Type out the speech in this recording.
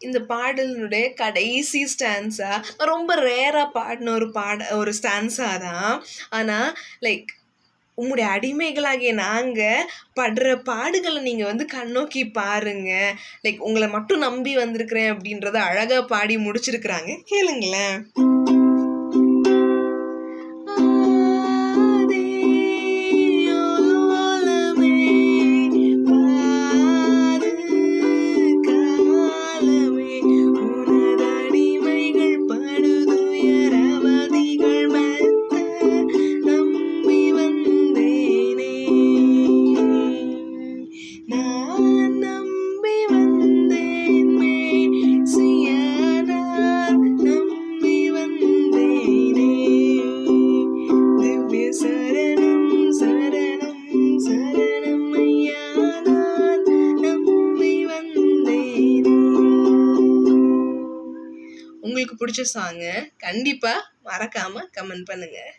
இந்த பாடலினுடைய கடைசி ஸ்டான்ஸா ரொம்ப ரேராக பாடின ஒரு பாட ஒரு ஸ்டான்ஸா தான் ஆனால் லைக் உங்களுடைய அடிமைகளாகிய நாங்கள் படுற பாடுகளை நீங்கள் வந்து கண்ணோக்கி பாருங்க. லைக் உங்களை மட்டும் நம்பி வந்திருக்கிறேன் அப்படின்றத அழகாக பாடி முடிச்சிருக்கிறாங்க. கேளுங்களேன். உங்களுக்கு பிடிச்ச சாங்கு கண்டிப்பாக மறக்காமல் கமெண்ட் பண்ணுங்கள்